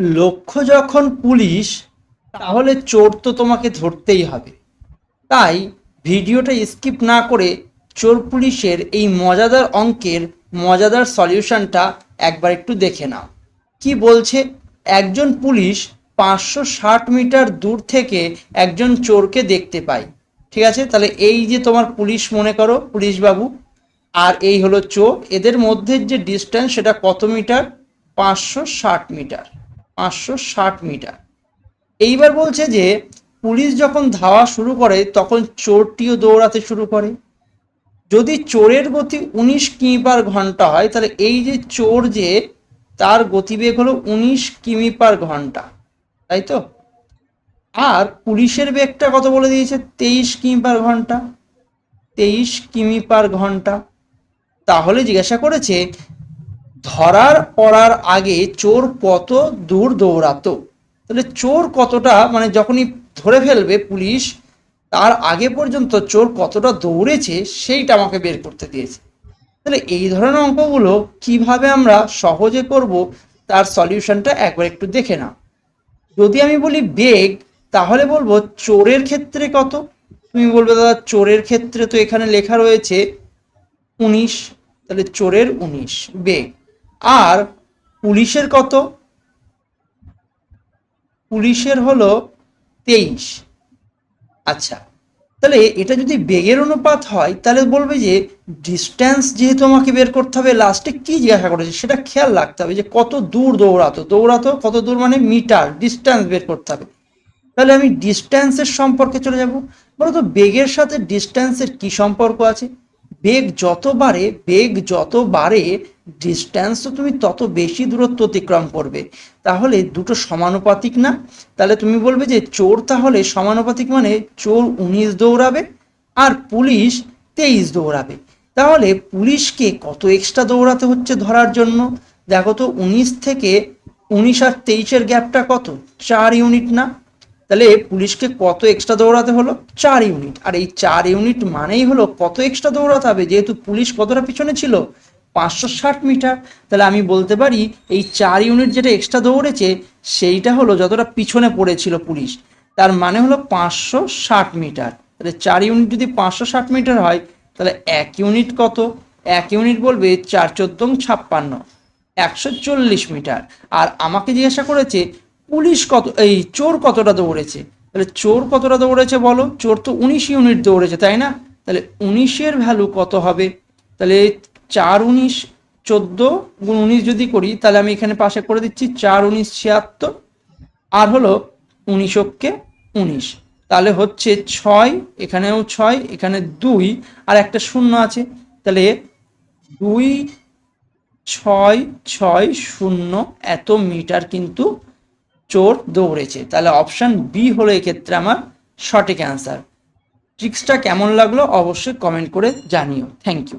লক্ষ্য যখন পুলিশ, তাহলে চোর তো তোমাকে ধরতেই হবে। তাই ভিডিওটা স্কিপ না করে চোর পুলিশের এই মজাদার অঙ্কের মজাদার সলিউশনটা একবার একটু দেখে নাও। কি বলছে? একজন পুলিশ পাঁচশো ষাট মিটার দূর থেকে একজন চোরকে দেখতে পায়। ঠিক আছে? তাহলে এই যে তোমার পুলিশ মনে করো পুলিশ বাবু আর এই হলো চোর। এদের মধ্যে যে ডিস্টেন্স সেটা কত মিটার? পাঁচশো ষাট মিটার। পাঁচশো ষাট মিটার। এইবার বলছে যে, পুলিশ যখন ধাওয়া শুরু করে, তখন চোরটিও দৌড়াতে শুরু করে। যদি চোরের গতি উনিশ কিমি পার ঘণ্টা হয়, তাহলে এই যে চোর যে, তার গতিবেগ হলো উনিশ কিমি পার ঘণ্টা। তাই তো? আর পুলিশের বেগটা কত বলে দিয়েছে? তেইশ কিমি পার ঘণ্টা। তেইশ কিমি পার ঘণ্টা। তাহলে জিজ্ঞাসা করেছে ধরার পড়ার আগে চোর কত দূর দৌড়াতো? তাহলে চোর কতটা মানে যখনই ধরে ফেলবে পুলিশ, তার আগে পর্যন্ত চোর কতটা দৌড়েছে, সেইটা আমাকে বের করতে দিয়েছে। তাহলে এই ধরনের অঙ্কগুলো কীভাবে আমরা সহজে করব, তার সলিউশনটা একবার একটু দেখে না যদি আমি বলি বেগ, তাহলে বলব চোরের ক্ষেত্রে কত? তুমি বলবে, দাদা, চোরের ক্ষেত্রে তো এখানে লেখা রয়েছে উনিশ, তাহলে চোরের উনিশ, বেগ। আর পুলিশের কত? পুলিশের হলো তেইশ। আচ্ছা তাহলে এটা যদি বেগের অনুপাত হয়, তাহলে বলবে যে ডিস্টেন্স যেহেতু আমাকে বের করতে হবে লাস্টে কি জিজ্ঞাসা করেছে সেটা খেয়াল রাখতে হবে যে কত দূর দৌড়াতো। দৌড়াতো কত দূর মানে মিটার ডিস্টেন্স বের করতে হবে। তাহলে আমি ডিস্টেন্সের সম্পর্কে চলে যাব। বলো তো, বেগের সাথে ডিস্টেন্সের কি সম্পর্ক আছে? বেগ যত বাড়ে, বেগ যত বাড়ে তো তুমি তত বেশি দূরত্ব অতিক্রম করবে। তাহলে দুটো সমানুপাতিক না? তাহলে তুমি বলবে যে চোর তাহলে সমানুপাতিক মানে চোর উনিশ দৌড়াবে আর পুলিশ তেইশ দৌড়াবে। তাহলে পুলিশকে কত এক্সট্রা দৌড়াতে হচ্ছে ধরার জন্য? দেখো তো, উনিশ থেকে উনিশ আর তেইশের গ্যাপটা কত? চার ইউনিট না? তাহলে পুলিশকে কত এক্সট্রা দৌড়াতে হলো? চার ইউনিট আর এই চার ইউনিট মানেই হলো কত এক্সট্রা দৌড়াতে হবে? যেহেতু পুলিশ কতটা পিছনে ছিল? পাঁচশো ষাট মিটার। তাহলে আমি বলতে পারি এই চার ইউনিট যেটা এক্সট্রা দৌড়েছে, সেইটা হলো যতটা পিছনে পড়েছিল পুলিশ। তার মানে হলো পাঁচশো ষাট মিটার। তাহলে চার ইউনিট যদি পাঁচশো ষাট মিটার হয়, তাহলে এক ইউনিট কত? এক ইউনিট বলবে চার চোদ্দং ছাপ্পান্ন। একশো চল্লিশ মিটার। আর আমাকে জিজ্ঞাসা করেছে পুলিশ কত, এই চোর কতটা দৌড়েছে? তাহলে চোর কতটা দৌড়েছে বলো? চোর তো উনিশ ইউনিট দৌড়েছে, তাই না? তাহলে উনিশের ভ্যালু কত হবে? তাহলে চার উনিশ চোদ্দ গুণ উনিশ যদি করি, তাহলে আমি এখানে পাশে করে দিচ্ছি চার উনিশ ছিয়াত্তর। আর হলো উনিশকে উনিশ। তাহলে হচ্ছে ছয়, এখানেও ছয়, এখানে দুই, আর একটা শূন্য আছে। তাহলে দুই, ছয় ছয়, শূন্য, এত মিটার কিন্তু চোর দৌড়েছে। তাহলে অপশান বি হলো এক্ষেত্রে আমার সঠিক অ্যান্সার ট্রিক্সটা কেমন লাগল অবশ্যই কমেন্ট করে জানিও। Thank you